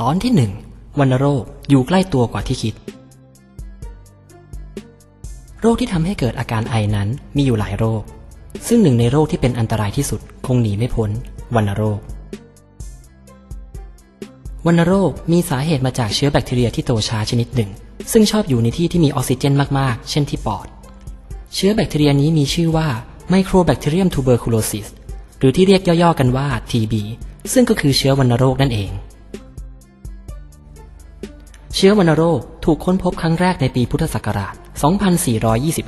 ตอนที่หนึ่งวัณโรคอยู่ใกล้ตัวกว่าที่คิด โรคที่ทำให้เกิดอาการไอนั้นมีอยู่หลายโรค ซึ่งหนึ่งในโรคที่เป็นอันตรายที่สุดคงหนีไม่พ้นวัณโรควัณโรคมีสาเหตุมาจากเชื้อแบคทีเรียที่โตช้าชนิดหนึ่ง ซึ่งชอบอยู่ในที่ที่มีออกซิเจนมาก ๆ เช่นที่ปอด เชื้อแบคทีเรียนี้มีชื่อว่าไมโครแบคทีเรียมทูเบอร์คูโลซิส หรือที่เรียกย่อๆกันว่า TB ซึ่งก็คือเชื้อวัณโรคนั่นเอง เชื้อวัณโรคถูกค้นพบครั้งแรกในปีพุทธศักราช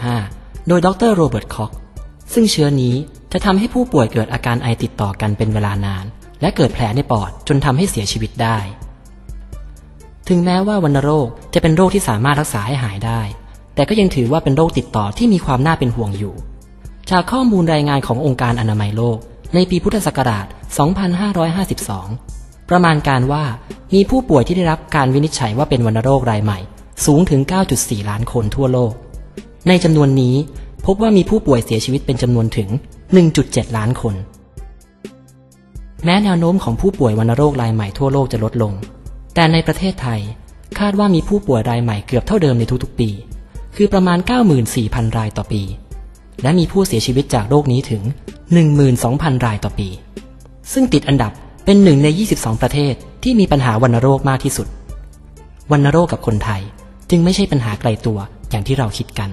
2425 โดยดรโรเบิร์ตคอกซึ่งเชื้อนี้จะทำให้ผู้ป่วยเกิดอาการไอติดต่อกันเป็นเวลานาน และเกิดแผลในปอดจนทำให้เสียชีวิตได้ ถึงแม้ว่าวัณโรคจะเป็นโรคที่สามารถรักษาให้หายได้ แต่ก็ยังถือว่าเป็นโรคติดต่อที่มีความน่าเป็นห่วงอยู่ จากข้อมูลรายงานขององค์การอนามัยโลก ในปีพุทธศักราช 2552 ประมาณการว่ามีผู้ป่วยที่ได้รับการวินิจฉัยว่าเป็นวัณโรครายใหม่ สูงถึง 9.4 ล้านคนทั่วโลก ในจำนวนนี้พบว่ามีผู้ป่วยเสียชีวิตเป็นจำนวนถึง 1.7 ล้านคน แม้แนวโน้มของผู้ป่วยวัณโรครายใหม่ทั่วโลกจะลดลง แต่ในประเทศไทยคาดว่ามีผู้ป่วยรายใหม่เกือบเท่าเดิมในทุกๆปี คือประมาณ 94,000 รายต่อปี และมีผู้เสียชีวิตจากโรคนี้ถึง 12,000 รายต่อปี ซึ่งติดอันดับเป็นหนึ่งใน 22 ประเทศที่มีปัญหาวัณโรคมากที่สุด วัณโรคกับคนไทยจึงไม่ใช่ปัญหาไกลตัวอย่างที่เราคิดกัน